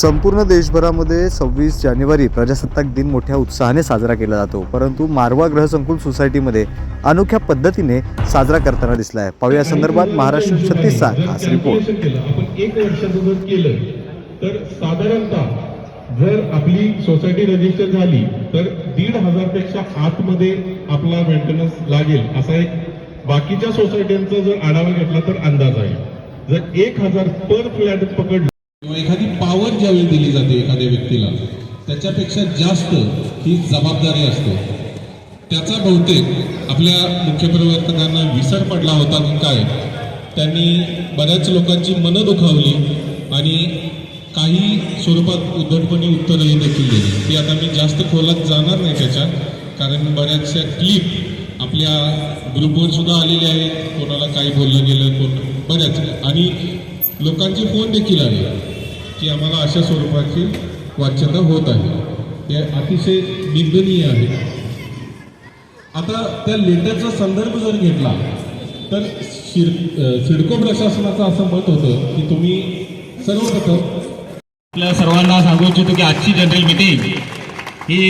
संपूर्ण देशभरामध्ये सव्वीस जानेवारी प्रजासत्ताक दिन मोठ्या उत्साहाने साजरा केला जातो. परंतु मारवा ग्रहसंकुल सोसायटीमध्ये अनोख्या पद्धतीने साजरा करताना दिसला आहे पाहूया संदर्भात महाराष्ट्र छत्तीसचा खास रिपोर्ट. आपण एक वर्षासोबत केलं तर साधारणतः जर आपली सोसायटी रजिस्टर झाली तर दीड हजारपेक्षा आतमध्ये आपला मेंटेनन्स लागेल असा एक बाकीच्या सोसायट्यांचा जर आढावा घेतला तर अंदाज आहे. जर एक हजार पर फ्लॅट पकडलं एखादी पावर ज्यावेळी दिली जाते एखाद्या व्यक्तीला त्याच्यापेक्षा जास्त ही जबाबदारी असते. त्याचा बहुतेक आपल्या मुख्य प्रवर्तकांना विसर पडला होता की काय त्यांनी बऱ्याच लोकांची मनं दुखावली आणि काही स्वरूपात उद्धटपणे उत्तरही देखील दिली. ती आता मी जास्त खोलात जाणार नाही त्याच्यात कारण बऱ्याचशा क्लिप आपल्या ग्रुपवर सुद्धा आलेल्या आहेत. कोणाला काही बोललं गेलं कोण बऱ्याच. आणि लोकांचे फोन देखील आले. की आम्हाला अशा स्वरूपाची वाच्यता होत आहे. हे अतिशय निंदनीय आहे. आता त्या लेटरचा संदर्भ जर घेतला तर शिर सिडको प्रशासनाचं असं मत होतं की तुम्ही सर्वप्रथम आपल्या सर्वांना सांगू इच्छितो की आजची जनरल मिटिंग ही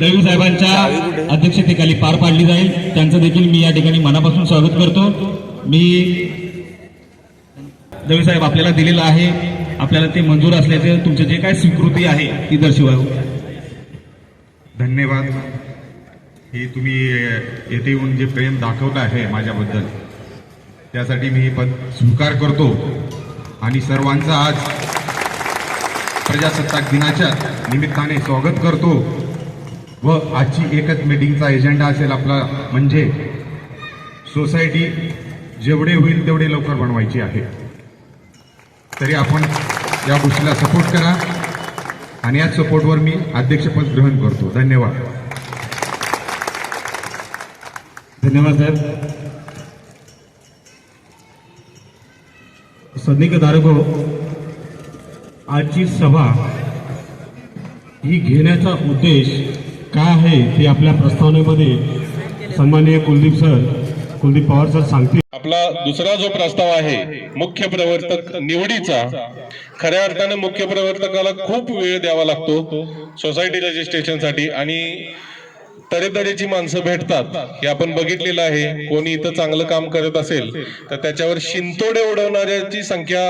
दळवी साहेबांच्या अध्यक्षतेखाली पार पाडली जाईल. त्यांचं देखील मी या ठिकाणी मनापासून स्वागत करतो. मी दळवी साहेब आपल्याला दिलेलं आहे. आपल्याला ते मंजूर असल्याचे तुमचे जे काय स्वीकृती आहे ती दर्शवा धन्यवाद. ही तुम्ही येथे येऊन जे प्रेम दाखवत आहे माझ्याबद्दल त्यासाठी मी पद स्वीकार करतो. आणि सर्वांचा आज प्रजासत्ताक दिनाच्या निमित्ताने स्वागत करतो. व आजची एकच मीटिंगचा एजेंडा असेल आपला म्हणजे सोसायटी जेवढे होईल तेवढे लवकर बनवायची आहे. तरी आपण या गोष्टीला सपोर्ट करा. आणि याच सपोर्टवर मी अध्यक्षपद ग्रहण करतो. धन्यवाद. धन्यवाद साहेब. सदनिक दारगो आजची सभा ही घेण्याचा उद्देश काय आहे ते आपल्या प्रस्तावनेमध्ये सन्माननीय कुलदीप सर कुलदीप पवार सर सांगतील. आपला दुसरा जो प्रस्ताव आहे मुख्य प्रवर्तक निवडीचा खऱ्या अर्थाने मुख्य प्रवर्तकाला खूप वेळ द्यावा लागतो सोसायटी रजिस्ट्रेशनसाठी आणि तऱ्हेतऱ्हेची माणसं भेटतात हे आपण बघितलेलं आहे. कोणी इथं चांगलं काम करत असेल तर त्याच्यावर शिंतोडे उडवणाऱ्याची संख्या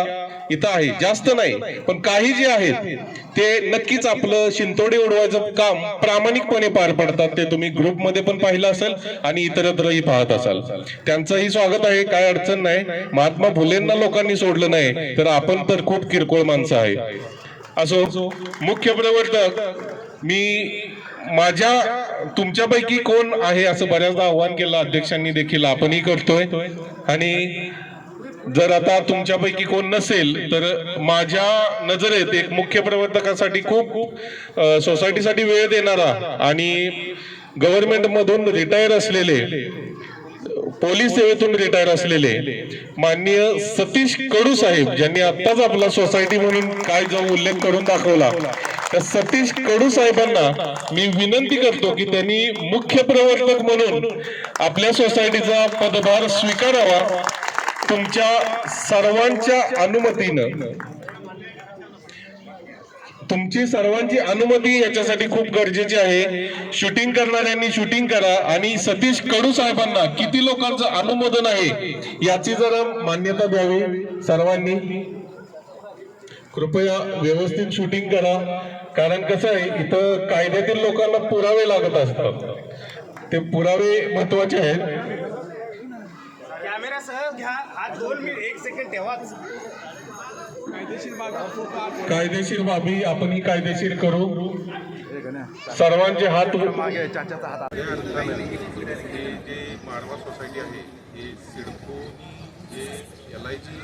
इथं आहे. जास्त नाही पण काही जे आहेत ते नक्कीच आपलं शिंतोडे उडवायचं काम प्रामाणिकपणे पार पडतात. ते तुम्ही ग्रुपमध्ये पण पाहिलं असेल आणि इतरत्रही पाहत असाल. त्यांचंही स्वागत आहे. काय अडचण नाही. महात्मा फुलेंना लोकांनी सोडलं नाही तर आपण तर खूप किरकोळ माणसं आहे. असो मुख्य प्रवर्तक मी माझ्या तुमच्यापैकी कोण आहे असं बऱ्याचदा आव्हान केलं अध्यक्षांनी देखील आपणही करतोय. आणि जर आता तुमच्यापैकी कोण नसेल तर माझ्या नजरेत एक मुख्य प्रवर्तकासाठी खूप सोसायटीसाठी वेळ देणारा आणि गव्हर्नमेंट मधून रिटायर असलेले पोलीस सेवेतून रिटायर असलेले माननीय सतीश कडू साहेब ज्यांनी आत्ताच आपला सोसायटी म्हणून काय जो उल्लेख करून दाखवला त्या सतीश कडू साहेबांना मी विनंती करतो की त्यांनी मुख्य प्रवर्तक म्हणून आपल्या सोसायटीचा पदभार स्वीकारावा. तुमच्या सर्वांच्या अनुमतीनं. तुमची सर्वांची अनुमती याच्यासाठी खूप गरजेची आहे. शूटिंग करणाऱ्यांनी शूटिंग करा आणि सतीश कडू साहेबांना किती लोकांचं अनुमोदन आहे याची जरा मान्यता द्यावी सर्वांनी. कृपया व्यवस्थित शूटिंग करा. कारण कसं आहे इथं कायद्यातील लोकांना पुरावे लागत असतात. ते पुरावे महत्त्वाचे आहेत. कॅमेरा सह घ्या. दोन मिनिट एक सेकंड ठेवाच. कायदेशीर बाबी आपण ही कायदेशीर करू. सर्वांचे हात या अर्थानं हे जे मारवा सोसायटी आहे हे सिडको जे L I G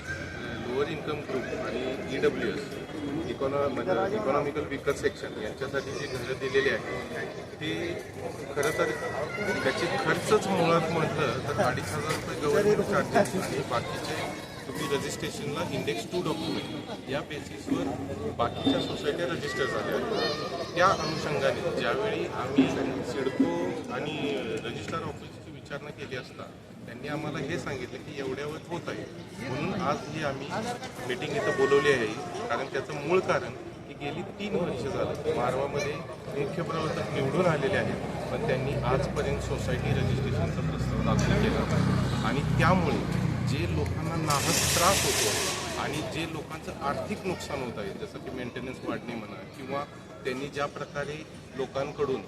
lower income group आणि ई डब्ल्यू एस इकॉनॉ म्हणजे इकॉनॉमिकल विकर सेक्शन यांच्यासाठी जी घरं दिलेली आहे ती खरं तर त्याची खर्चच मुळात म्हटलं तर अडीच हजार रुपये गव्हर्नमेंट चार्जेस आणि बाकीचे तुम्ही रजिस्ट्रेशनला इंडेक्स टू डॉक्युमेंट या बेसिसवर बाकीच्या सोसायट्या रजिस्टर झाल्या आहेत. त्या अनुषंगाने ज्यावेळी आम्ही सिडको आणि रजिस्ट्रार ऑफिसची विचारणा केली असता त्यांनी आम्हाला हे सांगितलं की एवढ्या होत आहे. म्हणून आज ही आम्ही मीटिंग इथं बोलवली आहे. कारण त्याचं मूळ कारण की गेली तीन वर्ष झालं मारवामध्ये मुख्य प्रवर्तक निवडून आलेले आहेत. पण त्यांनी आजपर्यंत सोसायटी रजिस्ट्रेशनचा प्रस्ताव दाखल केला नाही. आणि त्यामुळे जे लोकांना नाहक त्रास होतो आणि जे लोकांचं आर्थिक नुकसान होत आहे जसं की मेंटेनन्स वाढणे म्हणा किंवा त्यांनी ज्या प्रकारे लोकांकडून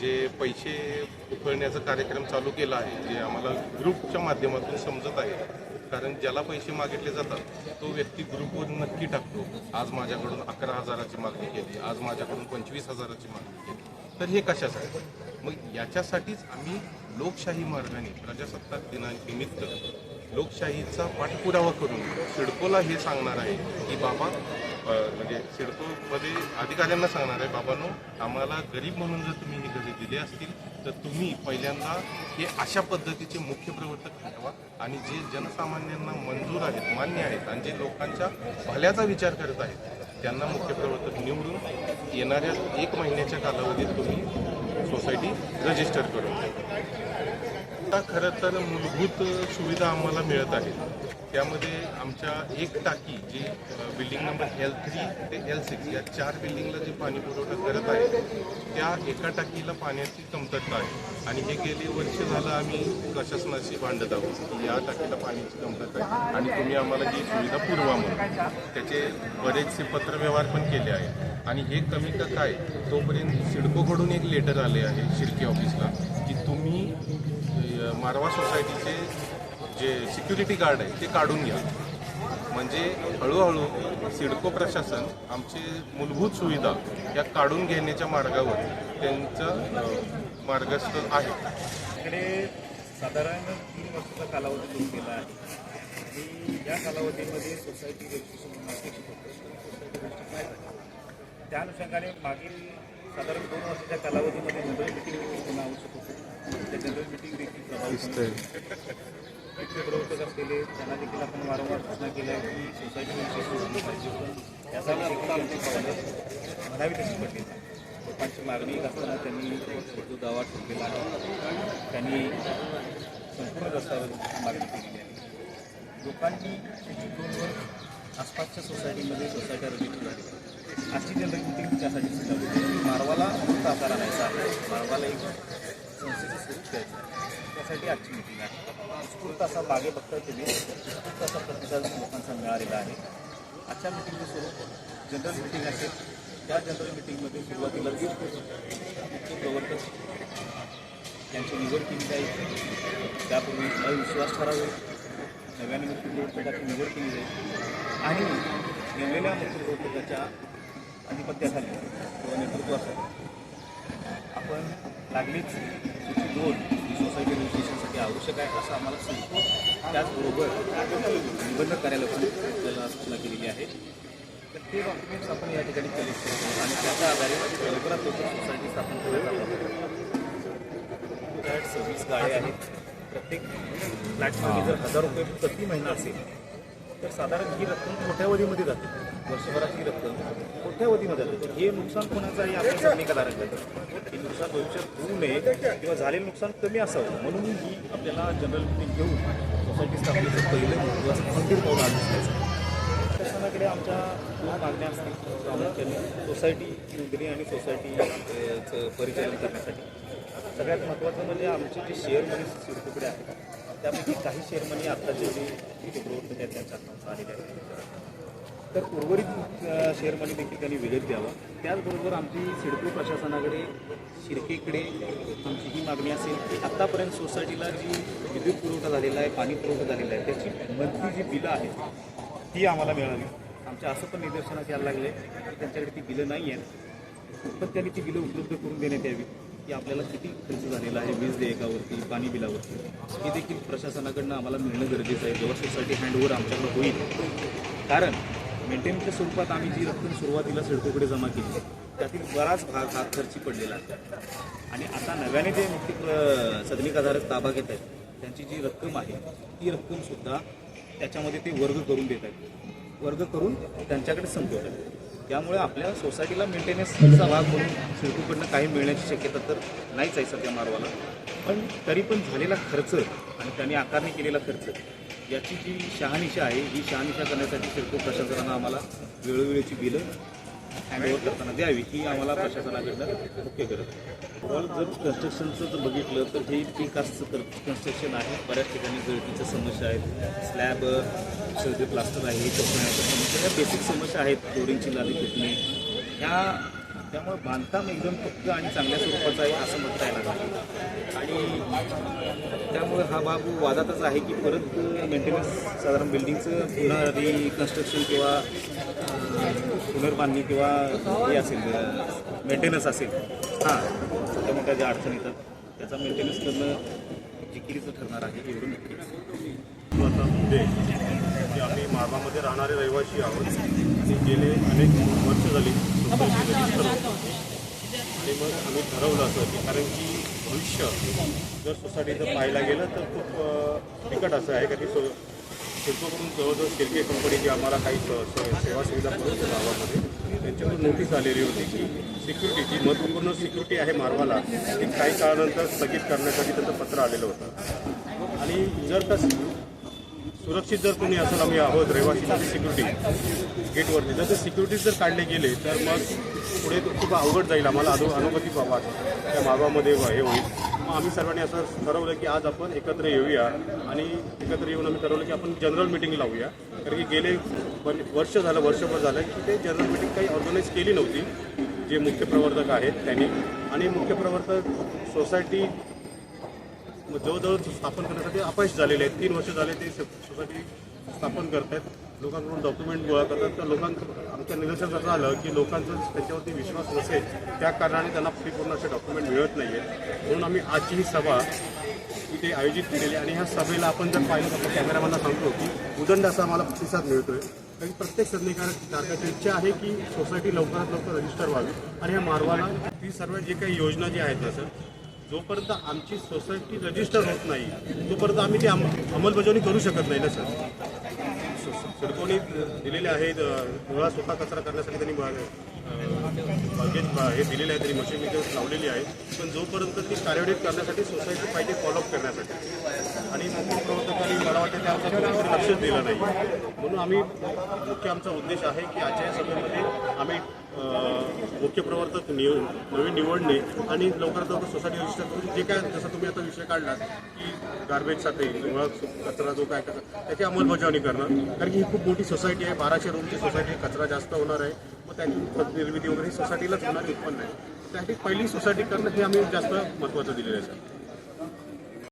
जे पैसे उकळण्याचा कार्यक्रम चालू केला आहे जे आम्हाला ग्रुपच्या माध्यमातून समजत आहे कारण ज्याला पैसे मागितले जातात तो व्यक्ती ग्रुपवर नक्की टाकतो. आज माझ्याकडून अकरा हजाराची मागणी केली आज माझ्याकडून पंचवीस हजाराची मागणी केली. तर हे कशासाठी? मग याच्यासाठीच आम्ही लोकशाही मार्गाने प्रजासत्ताक दिनानिमित्त लोकशाहीचा पाठपुरावा करून सिडकोला हे सांगणार आहे की बाबा म्हणजे सिडकोमध्ये अधिकाऱ्यांना सांगणार आहे बाबांनो आम्हाला गरीब म्हणून जर तुम्ही हे घरी दिले असतील तर तुम्ही पहिल्यांदा हे अशा पद्धतीचे मुख्य प्रवर्तक ठेवा आणि जे जनसामान्यांना मंजूर आहेत मान्य आहेत आणि जे लोकांच्या भल्याचा विचार करत आहेत त्यांना मुख्य प्रवर्तक निवडून येणाऱ्या एक महिन्याच्या कालावधीत तुम्ही सोसायटी रजिस्टर करून आता खरं तर मूलभूत सुविधा आम्हाला मिळत आहेत. त्यामध्ये आमच्या एक टाकी जी बिल्डिंग नंबर एल थ्री ते एल सिक्स या चार बिल्डिंगला जे पाणी पुरवठा करत आहे त्या एका टाकीला पाण्याची कमतरता आहे. आणि हे गेली वर्ष झालं आम्ही प्रशासनाशी भांडत आहोत? की या टाकीला पाण्याची कमतरता आहे. आणि तुम्ही आम्हाला ही सुविधा पुरवा म्हणून त्याचे बरेचसे पत्रव्यवहार पण केले आहेत. आणि हे कमी का काय? तोपर्यंत सिडकोकडून एक लेटर आले आहे शिर्के ऑफिसला की तुम्ही मारवा सोसायटीचे जे सिक्युरिटी गार्ड आहे ते काढून घ्या. म्हणजे हळूहळू सिडको प्रशासन आमचे मूलभूत सुविधा या काढून घेण्याच्या मार्गावर त्यांचं मार्गस्थ आहे. इकडे साधारण तीन वर्षाचा कालावधी सुरू केला आहे. आणि या कालावधीमध्ये सोसायटी रजिस्ट्रेशन होतं. सोसायटी. त्या अनुषंगाने मागील साधारण दोन वर्षाच्या कालावधीमध्ये जनरल मिटिंग देखील होणं आवश्यक होतं. त्या जनरल मिटिंग देखील प्रभावित प्रवर्तक असलेले त्यांना देखील आपण वारंवार सूचना केल्या की सोसायटी पाहिजे पावलं म्हणावी तशी पडली. लोकांची मागणी असताना त्यांनी जो दावा ठेवलेला आहे त्यांनी संपूर्ण रस्त्यावर मागणी केलेली आहे. लोकांनी त्याची दोन आसपासच्या सोसायटीमध्ये सोसायट्या रजिस्टर झाली आजची जनरल मिटिंग त्यासाठी सुद्धा होती. मारवाला फक्त आकार आणायचा आहे. मारवाला एक संस्थेचं स्वरूप द्यायचं आहे. त्यासाठी आजची मिटिंग आहे. उत्स्फूर्त असा मागे बघता तुम्ही. उत्स्फूर्त असा प्रतिसाद लोकांचा मिळालेला आहे. आजच्या मिटिंगचं स्वरूप जनरल मिटिंग असेल त्या जनरल मिटिंगमध्ये सुरुवातीला मुख्य प्रवर्तक त्यांची निवड केली जाईल. त्यापूर्वी अविश्वास ठराव. नव्याने मुख्य प्रवर्तकाची निवड केली जाईल. आणि नेमलेल्या मुख्य प्रवर्तकाच्या अधिपत्याखाली किंवा नेतृत्वासाठी आपण लागलीच तिची दोन सोसायटी रजिस्ट्रेशनसाठी आवश्यक आहे असं आम्हाला सांगतो. त्याचबरोबर निबंधक कार्यालय पण आपल्याला सूचना केलेली आहे. ते डॉक्युमेंट्स आपण या ठिकाणी कलेक्ट करतो आणि त्याच्या आधारे लवकरात लवकर सोसायटी स्थापन करण्याचा सव्वीस गाड्या आहेत. प्रत्येक फ्लॅटमध्ये जर हजार रुपये प्रति महिना असेल तर साधारण ही रक्कम कोट्यावधीमध्ये जाते. वर्षभराची रक्कम कोट्यावधीमध्ये जाते. हे नुकसान कोणाचं आपण सैनिकधारक करतो हे नुकसान भविष्यात होऊ नये किंवा झालेलं नुकसान कमी असावं. म्हणून ही आपल्याला जनरल मिटिंग घेऊन सोसायटी स्थापनेचं पहिलं महत्त्वाचं मंदिर पाहून आज दिसल्याचं आपल्याकडे आमच्या दोन मागण्या असतील प्रामुख्याने सोसायटी नोंदणी आणि सोसायटीचं परिचालन करण्यासाठी. सगळ्यात महत्त्वाचं म्हणजे आमचे जे शेअर मनी सिडकोकडे आहेत त्यापैकी काही शेअर मनी आत्ताचे जे ग्रोथ प्रवर्तक आहेत त्यांच्या आलेले आहेत. तर उर्वरित शेअर मनी देखील त्यांनी विकत द्यावा त्याचबरोबर आमची सिडको प्रशासनाकडे शिरकेकडे आमची ही मागणी असेल की आत्तापर्यंत सोसायटीला जी विद्युत पुरवठा झालेला आहे पाणी पुरवठा झालेला आहे त्याची मंथली जी बिलं आहेत ती आम्हाला मिळावी आमच्या असं पण निदर्शनास यायला लागले की त्यांच्याकडे ती बिलं नाही आहेत. पण त्यांनी ती बिलं उपलब्ध करून देण्यात यावी की आपल्याला किती खर्च झालेला आहे वीज देयकावरती पाणी बिलावरती? हे देखील प्रशासनाकडनं आम्हाला मिळणं गरजेचं आहे. जेव्हा सोसायटी हँडओव्हर आमच्याकडे होईल. कारण मेंटेनच्या स्वरूपात आम्ही जी रक्कम सुरुवातीला सिडकोकडे जमा केली त्यातील बराच भाग हा खर्ची पडलेला आहे. आणि आता नव्याने जे मुक्ती सदनिकाधारक ताबा घेत आहेत त्यांची जी रक्कम आहे ती रक्कमसुद्धा त्याच्यामध्ये ते वर्ग करून देत आहेत. वर्ग करून त्यांच्याकडे संपवलं त्यामुळे आपल्या सोसायटीला मेंटेनन्सचा भाग म्हणून सिडकोकडनं काही मिळण्याची शक्यता तर नाहीच आहे सध्या मारवाला. पण तरी पण झालेला खर्च आणि त्यांनी आकारणी केलेला खर्च याची जी शहानिशा आहे ही शहानिशा करण्यासाठी सिडको प्रशासनानं आम्हाला वेळोवेळीची बिलं हँडओव्हर करताना द्यावी ही आम्हाला प्रशासनाकडनं मुख्य गरज ऑल जर कन्स्ट्रक्शनचं जर बघितलं तर हे पी कर कन्स्ट्रक्शन आहे. बऱ्याच ठिकाणी गळतीच्या समस्या आहेत. स्लॅब जे प्लास्टर आहे कपड्याच्या समस्या ह्या बेसिक समस्या आहेत. फ्लोरिंगची लादी फुटणे ह्या त्यामुळे बांधकाम एकदम पक्क आणि चांगल्या स्वरूपाचं आहे असं म्हणता येणार नाही. आणि त्यामुळे हा बाब वादातच आहे की परत मेंटेनन्स साधारण बिल्डिंगचं पुन्हा रिकन्स्ट्रक्शन किंवा पुनर्बांधणी किंवा हे असेल मेंटेनन्स असेल. हां छोट्या मोठ्या ज्या अडचणी येतात त्याचा मेंटेनन्स करणं जिकिरीचं ठरणार आहे एवढं नक्की. की आम्ही मारवामध्ये राहणारे रहिवासी आहोत. आणि गेले अनेक वर्ष झाली सोसायटी रजिस्टर आणि मग आम्ही ठरवलं असं की कारण की भविष्य जर सोसायटीचं पाहायला गेलं तर खूप बिकट असं आहे. का की सो शिल्पकडून जवळजवळ शिल्पे कंपनी जी आम्हाला काही सेवा सुविधा पुरवते गावामध्ये त्यांच्याकडून नोटीस आलेली होती की सिक्युरिटी जी महत्त्वपूर्ण सिक्युरिटी आहे मारवाला ती काही काळानंतर स्थगित करण्यासाठी त्याचं पत्र आलेलं होतं. आणि जर का सुरक्षित जर कोणी असाल आम्ही आहोत रहिवासीमध्ये सिक्युरिटी गेटवरती जर ते सिक्युरिटीज जर काढले गेले तर मग पुढे खूप अवघड जाईल आम्हाला अनु अनुमती बाबा त्या मागामध्ये हे होईल. मग आम्ही सर्वांनी असं ठरवलं की आज आपण एकत्र येऊया आणि एकत्र येऊन आम्ही ठरवलं की आपण जनरल मिटिंग लावूया. कारण की गेले वर्ष झालं वर्षभर झालं की ते जनरल मिटिंग काही ऑर्गनाईज केली नव्हती. जे मुख्य प्रवर्तक आहेत त्यांनी. आणि मुख्य प्रवर्तक सोसायटी जवळजवळ स्थापन करण्यासाठी अपयश झालेले आहेत. तीन वर्ष झाले ते सोसायटी स्थापन करत आहेत लोकांकडून डॉक्युमेंट गोळा करतात. तर लोकांचं आमच्या निदर्शनात असं आलं की लोकांचा त्याच्यावरती विश्वास नसेल त्या कारणाने त्यांना परिपूर्ण असे डॉक्युमेंट मिळत नाही आहेत म्हणून आम्ही आजची ही सभा इथे आयोजित केलेली आहे. आणि ह्या सभेला आपण जर पाहिलं तर कॅमेरामॅनला सांगतो की उदंड असा आम्हाला प्रतिसाद मिळतोय. कारण प्रत्येक सरकारची इच्छा आहे की सोसायटी लवकरात लवकर रजिस्टर व्हावी. आणि ह्या मारवाला ती सर्व जे काही योजना जी आहेत ना सर जोपर्यंत आमची सोसायटी रजिस्टर होत नाही तोपर्यंत आम्ही ती अंमलबजावणी करू शकत नाही ना सर? सिडकोनी दिलेले आहेत गोळा मुळा स्वतः कचरा करण्यासाठी त्यांनी बागेत हे दिलेलं आहे तरी मशीन इथे लावलेली आहे. पण जोपर्यंत ती कार्यान्वित करण्यासाठी सोसायटी पाहिजे फॉलोअप करण्यासाठी. आणि मुख्य प्रवर्तकांनी मला वाटतं त्यावर लक्ष लक्षच दिलं नाही. म्हणून आम्ही मुख्य आमचा उद्देश आहे की आजच्या सभेमध्ये आम्ही मुख्य प्रवर्तक निव नवीन निवडणे आणि लवकरात लवकर सोसायटी रजिस्टर करून जे काय जसं तुम्ही आता विषय काढला की गार्बेजसाठी किंवा कचरा जो काय कचरा त्याची अंमलबजावणी करणं. कारण की ही खूप मोठी सोसायटी आहे. बाराशे रूमची सोसायटी कचरा जास्त होणार आहे. मग त्याची खत निर्मिती वगैरे सोसायटीलाच होणारी उत्पन्न आहे त्यासाठी पहिली सोसायटी करणं हे आम्ही जास्त महत्त्वाचं दिलेलं आहे सर.